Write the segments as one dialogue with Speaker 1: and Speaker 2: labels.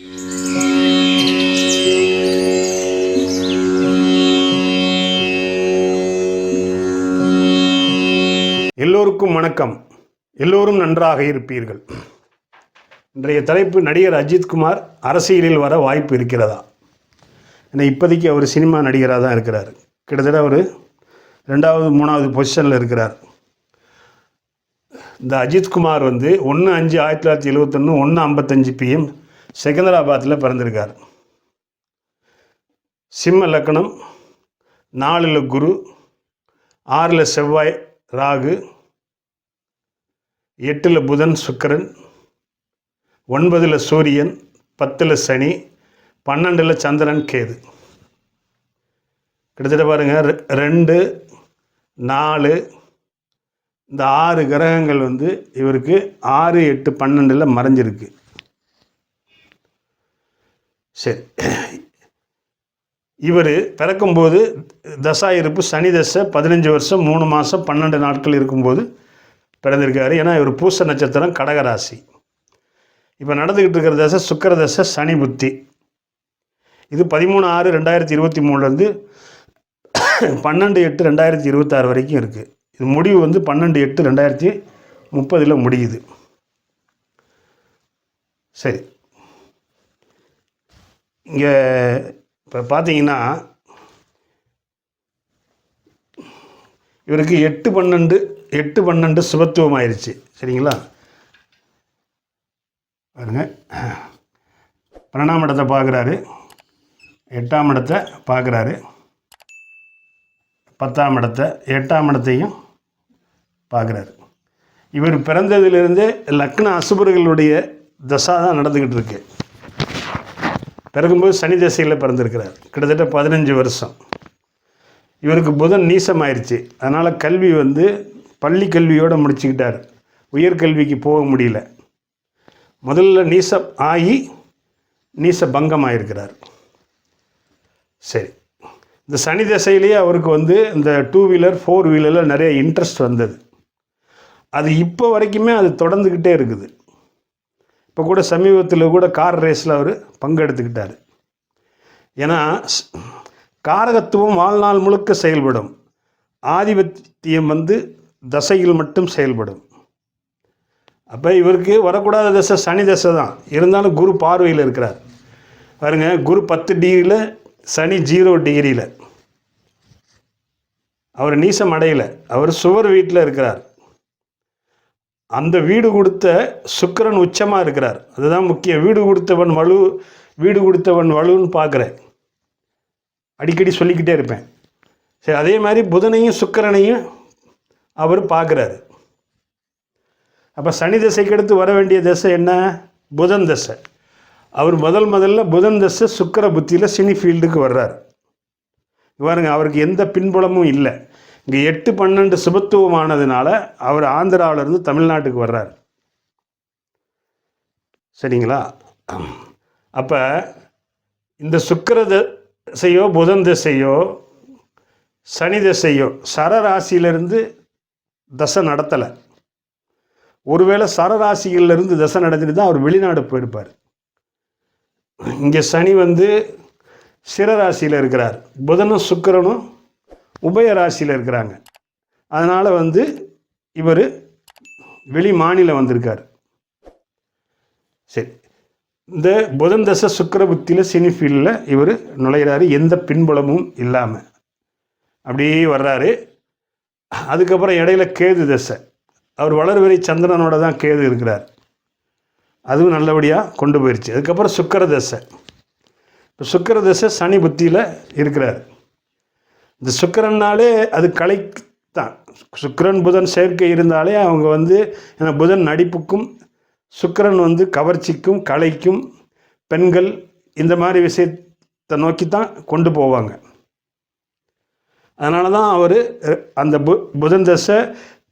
Speaker 1: எல்லோருக்கும் வணக்கம். எல்லோரும் நன்றாக இருப்பீர்கள். இன்றைய தலைப்பு நடிகர் அஜித்குமார் அரசியலில் வர வாய்ப்பு இருக்கிறதா? ஏன்னா இப்போதைக்கு அவர் சினிமா நடிகராக தான் இருக்கிறார். கிட்டத்தட்ட அவர் ரெண்டாவது மூணாவது பொசிஷனில் இருக்கிறார். இந்த அஜித்குமார் வந்து ஒன்று அஞ்சு ஆயிரத்தி தொள்ளாயிரத்தி எழுவத்தொன்று ஒன்று ஐம்பத்தஞ்சு பிஎம் செகந்தராபாத்தில் பிறந்திருக்கார். சிம்ம லக்கணம் நாலில் குரு ஆறில் செவ்வாய் ராகு எட்டில் புதன் சுக்கிரன் ஒன்பதில் சூரியன் பத்தில் சனி பன்னெண்டில் சந்திரன் கேது. கிட்டத்தட்ட பாருங்கள் ரெ- ரெண்டு நாலு இந்த ஆறு கிரகங்கள் வந்து இவருக்கு ஆறு எட்டு பன்னெண்டில் மறைஞ்சிருக்கு. சரி. இவர் பிறக்கும்போது தசா இருப்பு சனி தசை பதினஞ்சு வருஷம் மூணு மாதம் பன்னெண்டு நாட்கள் இருக்கும்போது பிறந்திருக்காரு. ஏன்னா இவர் பூச நட்சத்திரம் கடகராசி. இப்போ நடந்துக்கிட்டு இருக்கிற தசை சுக்கர தசை சனி புத்தி. இது பதிமூணு ஆறு ரெண்டாயிரத்தி இருபத்தி மூணுலேருந்து பன்னெண்டு எட்டு ரெண்டாயிரத்தி இருபத்தாறு வரைக்கும் இருக்குது இது முடிவு வந்து பன்னெண்டு எட்டு ரெண்டாயிரத்தி முப்பதில் முடியுது. சரி. இங்கே இப்போ பார்த்தீங்கன்னா இவருக்கு எட்டு பன்னெண்டு எட்டு பன்னெண்டு சுபத்துவம் ஆயிடுச்சு சரிங்களா? பாருங்க. பன்னெண்டாம் இடத்தை பார்க்குறாரு எட்டாம் இடத்தை பார்க்குறாரு பத்தாம் இடத்தை எட்டாம் இடத்தையும் பார்க்குறாரு இவர் பிறந்ததிலிருந்தே லக்ன அசுபர்களுடைய தசா தான் நடந்துக்கிட்டு இருக்கு. பிறகும்போது சனி தசையில் பிறந்திருக்கிறார். கிட்டத்தட்ட பதினஞ்சு வருஷம். இவருக்கு புதன் நீசமாயிருச்சு. அதனால் கல்வி வந்து பள்ளி கல்வியோடு முடிச்சுக்கிட்டார். உயர்கல்விக்கு போக முடியல. முதல்ல நீசம் ஆகி நீச பங்கம் ஆயிருக்கிறார் சரி. இந்த சனி தசையிலேயே அவருக்கு வந்து இந்த டூ வீலர் ஃபோர் வீலரில் நிறைய இன்ட்ரெஸ்ட் வந்தது. அது இப்போ வரைக்குமே அது தொடர்ந்துக்கிட்டே இருக்குது. இப்போ கூட சமீபத்தில் கூட கார் ரேஸில் அவர் பங்கெடுத்துக்கிட்டார். ஏன்னா காரகத்துவம் வாழ்நாள் முழுக்க செயல்படும். ஆதிபத்தியம் வந்து தசையில் மட்டும் செயல்படும். அப்போ இவருக்கு வரக்கூடாத தசை சனி தசை தான். இருந்தாலும் குரு பார்வையில் இருக்கிறார். பாருங்க குரு பத்து டிகிரியில் சனி ஜீரோ டிகிரியில். அவர் நீசம் அடையல. அவர் சுவர் வீட்டில் இருக்கிறார். அந்த வீடு கொடுத்த சுக்கரன் உச்சமாக இருக்கிறார். அதுதான் முக்கியம். வீடு கொடுத்தவன் வலு வீடு கொடுத்தவன் வலுன்னு பார்க்குறேன். அடிக்கடி சொல்லிக்கிட்டே இருப்பேன். சரி அதே மாதிரி புதனையும் சுக்கரனையும் அவர் பார்க்குறாரு. அப்போ சனி திசைக்கு அடுத்து வர வேண்டிய திசை என்ன? புதன் தசை. அவர் முதல் முதல்ல புதன் தசை சுக்கர புத்தியில் சினி ஃபீல்டுக்கு வர்றார். பாருங்க அவருக்கு எந்த பின்புலமும் இல்லை. இங்கே எட்டு பன்னெண்டு சுபத்துவமானதுனால அவர் ஆந்திராவிலேருந்து தமிழ்நாட்டுக்கு வர்றார். சரிங்களா? அப்போ இந்த சுக்கர திசையோ புதன் திசையோ சனி திசையோ சரராசியிலிருந்து தசை நடத்தலை. ஒருவேளை சரராசியிலிருந்து தசை நடந்துட்டு தான் அவர் வெளிநாடு போயிருப்பார். இங்கே சனி வந்து சிரராசியில் இருக்கிறார். புதனும் சுக்கிரனும் உபய ராசியில் இருக்கிறாங்க. அதனால் வந்து இவர் வெளி மாநிலம் வந்திருக்கார். சரி. இந்த புதன் தசை சுக்கிர புத்தியில் சினி ஃபீல்டில் இவர் நுழையிறாரு. எந்த பின்புலமும் இல்லாமல் அப்படியே வர்றாரு. அதுக்கப்புறம் இடையில கேது தசை. அவர் வளர்வரை சந்திரனோட தான் கேது இருக்கிறார். அதுவும் நல்லபடியாக கொண்டு போயிடுச்சு அதுக்கப்புறம் சுக்கர தசை. இப்போ சுக்கர தசை சனி புத்தியில் இருக்கிறார். இந்த சுக்கிரன்னாலே அது கலை தான் சுக்கிரன் புதன் சேர்க்கை இருந்தாலே அவங்க வந்து ஏன்னா புதன் நடிப்புக்கும் சுக்கிரன் வந்து கவர்ச்சிக்கும் கலைக்கும் பெண்கள் இந்த மாதிரி விஷயத்தை நோக்கி தான் கொண்டு போவாங்க. அதனால தான் அவர் அந்த பு புதன் தசை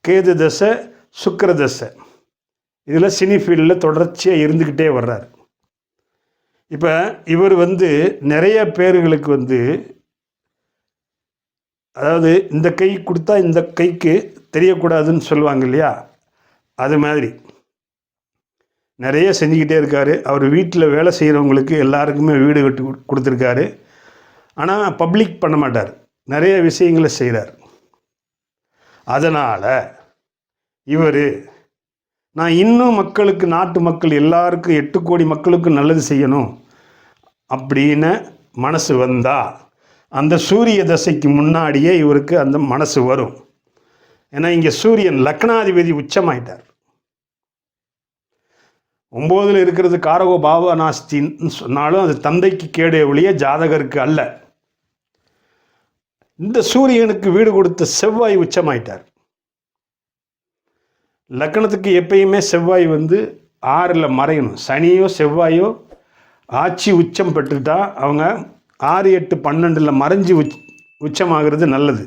Speaker 1: கேது தசை சுக்கர தசை. இதில் சினி ஃபீல்டில் தொடர்ச்சியாக இருந்துக்கிட்டே வர்றார். இப்போ இவர் வந்து நிறைய பேர்களுக்கு வந்து அதாவது இந்த கை கொடுத்தா இந்த கைக்கு தெரியக்கூடாதுன்னு சொல்லுவாங்க இல்லையா? அது மாதிரி. நிறைய செஞ்சுக்கிட்டே இருக்கார். அவர் வீட்டில் வேலை செய்கிறவங்களுக்கு எல்லாருக்குமே வீடு கட்டி கொடுத்துருக்காரு. ஆனால் பப்ளிக் பண்ண மாட்டார். நிறைய விஷயங்களை செய்கிறார். அதனால் இவர் நான் இன்னும் மக்களுக்கு நாட்டு மக்கள் எல்லாருக்கும் எட்டு கோடி மக்களுக்கும் நல்லது செய்யணும் அப்படின்னு மனசு வந்தால் அந்த சூரிய தசைக்கு முன்னாடியே இவருக்கு அந்த மனசு வரும். ஏன்னா இங்கே சூரியன் லக்னாதிபதி உச்சமாயிட்டார். ஒம்போதில் இருக்கிறது காரகோ பாவ நாஸ்தின்னு சொன்னாலும் அது தந்தைக்கு கேடே ஒழிய ஜாதகருக்கு அல்ல. இந்த சூரியனுக்கு வீடு கொடுத்த செவ்வாய் உச்சமாயிட்டார். லக்னத்துக்கு எப்பயுமே செவ்வாய் வந்து ஆறில் மறையணும். சனியோ செவ்வாயோ ஆட்சி உச்சம் பெற்றுட்டா அவங்க ஆறு எட்டு பன்னெண்டில் மறைஞ்சு உச் உச்சமாகிறது நல்லது.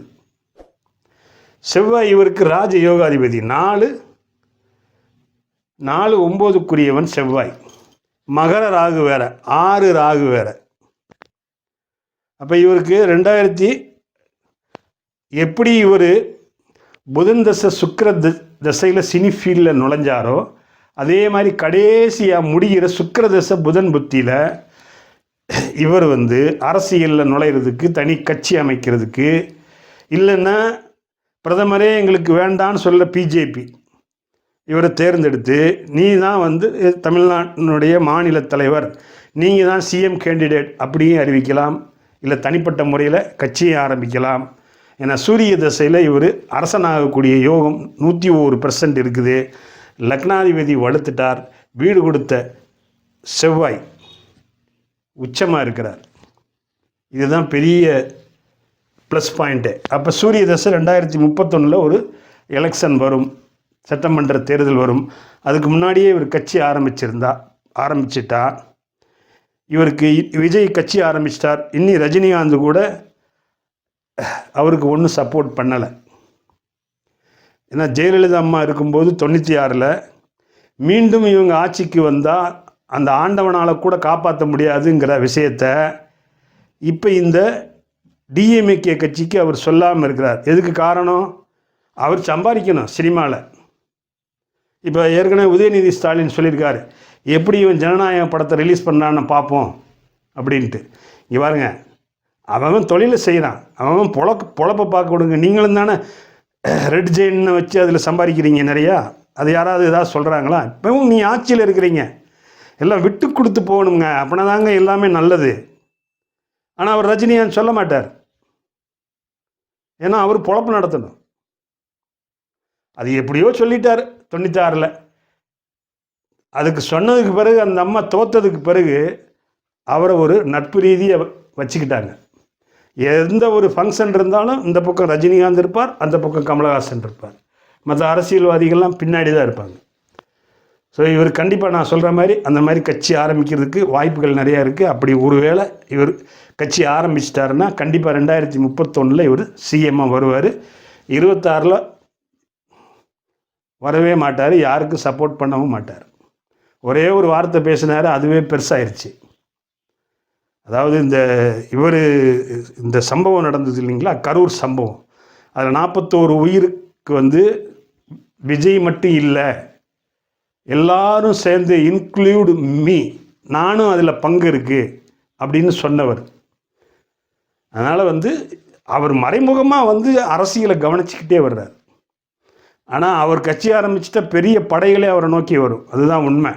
Speaker 1: செவ்வாய் இவருக்கு ராஜ யோகாதிபதி. நாலு நாலு ஒம்போதுக்குரியவன் செவ்வாய். மகர ராகு வேற ஆறு ராகு வேற. அப்போ இவருக்கு ரெண்டாயிரத்தி எப்படி இவர் புதன் தசை சுக்கர த தசையில் சினி ஃபீல்டில் நுழைஞ்சாரோ அதே மாதிரி கடைசியாக முடிகிற சுக்கர தசை புதன் புத்தியில் இவர் வந்து அரசியலில் நுழையிறதுக்கு தனி கட்சி அமைக்கிறதுக்கு இல்லைன்னா பிரதமரே எங்களுக்கு வேண்டான்னு சொல்ல பிஜேபி. இவரை தேர்ந்தெடுத்து நீ தான் வந்து தமிழ்நாட்டினுடைய மாநில தலைவர். நீங்கள் தான் சிஎம் கேண்டிடேட் அப்படியும் அறிவிக்கலாம். இல்லை தனிப்பட்ட முறையில் கட்சியை ஆரம்பிக்கலாம். ஏன்னா சூரிய தசையில் இவர் அரசனாகக்கூடிய யோகம் நூற்றி ஒரு பர்சன்ட் இருக்குது. லக்னாதிபதி வலுத்துட்டார். வீடு கொடுத்த செவ்வாய். உச்சமாக இருக்கிறார். இதுதான் பெரிய ப்ளஸ் பாயிண்ட்டு அப்போ சூரிய தசை ரெண்டாயிரத்தி முப்பத்தொன்னில் ஒரு எலெக்ஷன் வரும். சட்டமன்ற தேர்தல் வரும். அதுக்கு முன்னாடியே இவர் கட்சி ஆரம்பிச்சிருந்தா ஆரம்பிச்சிட்டா. இவருக்கு விஜய் கட்சி ஆரம்பிச்சிட்டார். இன்னி ரஜினிகாந்த் கூட அவருக்கு ஒன்றும் சப்போர்ட் பண்ணலை. ஏன்னா ஜெயலலிதா அம்மா இருக்கும்போது தொண்ணூற்றி ஆறில் மீண்டும் இவங்க ஆட்சிக்கு வந்தால் அந்த ஆண்டவனால் கூட காப்பாற்ற முடியாதுங்கிற விஷயத்த இப்போ இந்த டிஎம்ஏகே கட்சிக்கு அவர் சொல்லாமல் இருக்கிறார். எதுக்கு காரணம்? அவர் சம்பாதிக்கணும் சினிமாவில் இப்போ ஏற்கனவே உதயநிதி ஸ்டாலின் சொல்லியிருக்காரு. எப்படி இவன் ஜனநாயக படத்தை ரிலீஸ் பண்ணான்னு பார்ப்போம் அப்படின்ட்டு. இங்கே பாருங்க. அவன் தொழிலை செய்கிறான் அவன் பொழக்க பொழப்பை பார்க்க விடுங்க. நீங்களும் தானே ரெட் ஜெயின்னு வச்சு அதில் சம்பாதிக்கிறீங்க நிறையா. அது யாராவது ஏதாவது சொல்கிறாங்களா இப்போவும் நீ ஆட்சியில் இருக்கிறீங்க. எல்லாம் விட்டு கொடுத்து போகணுங்க. அப்படின்னா தாங்க எல்லாமே நல்லது. ஆனால் அவர் ரஜினிகாந்த் சொல்ல மாட்டார்? ஏன்னா அவர் பொழப்பு நடத்தணும். அது எப்படியோ சொல்லிட்டார் தொண்ணூத்தாறில். அதுக்கு சொன்னதுக்கு பிறகு அந்த அம்மா தோத்ததுக்கு பிறகு அவரை ஒரு நட்பு ரீதியை வச்சுக்கிட்டாங்க. எந்த ஒரு ஃபங்க்ஷன் இருந்தாலும் இந்த பக்கம் ரஜினிகாந்த் இருப்பார் அந்த பக்கம் கமலஹாசன் இருப்பார். மற்ற அரசியல்வாதிகள்லாம் பின்னாடி தான் இருப்பாங்க. ஸோ இவர் கண்டிப்பாக நான் சொல்கிற மாதிரி அந்த மாதிரி கட்சி ஆரம்பிக்கிறதுக்கு வாய்ப்புகள் நிறையா இருக்குது அப்படி ஒருவேளை இவர் கட்சி ஆரம்பிச்சிட்டாருன்னா கண்டிப்பாக ரெண்டாயிரத்தி முப்பத்தொன்னில் இவர் சிஎம்மாக வருவார். இருபத்தாறில் வரவே மாட்டார். யாருக்கும் சப்போர்ட் பண்ணவும் மாட்டார். ஒரே ஒரு வார்த்தை பேசினார் அதுவே பெருசாயிருச்சு. அதாவது இந்த இவர் இந்த சம்பவம் நடந்தது இல்லைங்களா? கரூர் சம்பவம். அதில் நாற்பத்தோரு உயிருக்கு வந்து விஜய் மட்டும் இல்லை. எல்லாரும் சேர்ந்து இன்க்ளூடு மீ நானும் அதில் பங்கு இருக்குது அப்படின்னு சொன்னவர். அதனால் வந்து அவர் மறைமுகமாக வந்து அரசியலை கவனிச்சுக்கிட்டே வர்றார். ஆனால் அவர் கட்சி ஆரம்பிச்சுட்ட பெரிய படைகளே அவரை நோக்கி வரும். அதுதான் உண்மை.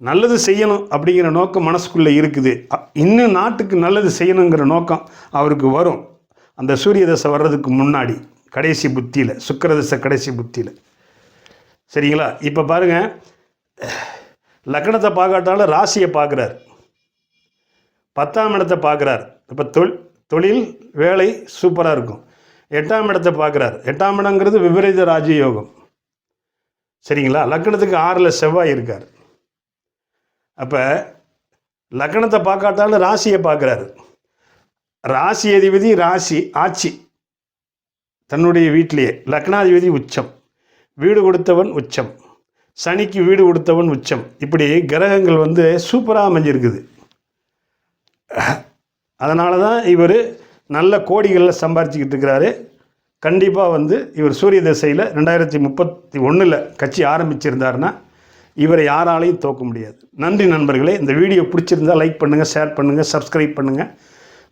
Speaker 1: நல்லது செய்யணும் அப்படிங்கிற நோக்கம் மனசுக்குள்ளே இருக்குது. இன்னும் நாட்டுக்கு நல்லது செய்யணுங்கிற நோக்கம் அவருக்கு வரும். அந்த சூரிய தசை வர்றதுக்கு முன்னாடி கடைசி புத்தியில் சுக்கரதசை கடைசி புத்தியில். சரிங்களா? இப்போ பாருங்கள் லக்னத்தை பார்க்காட்டாலும் ராசியை பார்க்குறார். பத்தாம் இடத்தை பார்க்குறார். இப்போ தொல் தொழில் வேலை சூப்பராக இருக்கும். எட்டாம் இடத்தை பார்க்குறார். எட்டாம் இடங்கிறது விபரீத ராஜயோகம். சரிங்களா? லக்னத்துக்கு ஆறில் செவ்வாய் இருக்கார். அப்போ லக்னத்தை பார்க்காட்டாலும் ராசியை பார்க்குறாரு. ராசி அதிபதி ராசி ஆட்சி தன்னுடைய வீட்டிலேயே. லக்னாதிபதி உச்சம். வீடு கொடுத்தவன் உச்சம். சனிக்கு வீடு கொடுத்தவன் உச்சம். இப்படி கிரகங்கள் வந்து சூப்பராக அமைஞ்சிருக்குது. அதனால தான் இவர் நல்ல கோடிகளில் சம்பாரிச்சிக்கிட்டு இருக்கிறாரு. கண்டிப்பாக வந்து இவர் சூரிய திசையில் ரெண்டாயிரத்தி முப்பத்தி ஒன்றில் கட்சி ஆரம்பிச்சிருந்தாருன்னா இவரை யாராலையும் தோக்க முடியாது. நன்றி நண்பர்களே இந்த வீடியோ பிடிச்சிருந்தா லைக் பண்ணுங்கள் ஷேர் பண்ணுங்கள் சப்ஸ்கிரைப் பண்ணுங்கள்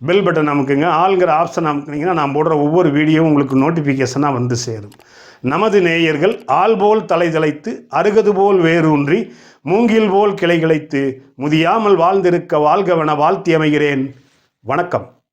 Speaker 1: பெல் பட்டன் அமுக்குங்க. ஆளுங்கிற ஆப்ஷன் அமுக்குனீங்கன்னா நான் போடுற ஒவ்வொரு வீடியோவும் உங்களுக்கு நோட்டிஃபிகேஷனாக வந்து சேரும். நமது நேயர்கள் ஆள் போல் தலை தலைத்து அருகது போல் வேரூன்றி மூங்கில் போல் கிளை கிளைத்து முதியாமல் வாழ்ந்திருக்க வாழ்கவென வாழ்த்தி அமைகிறேன். வணக்கம்.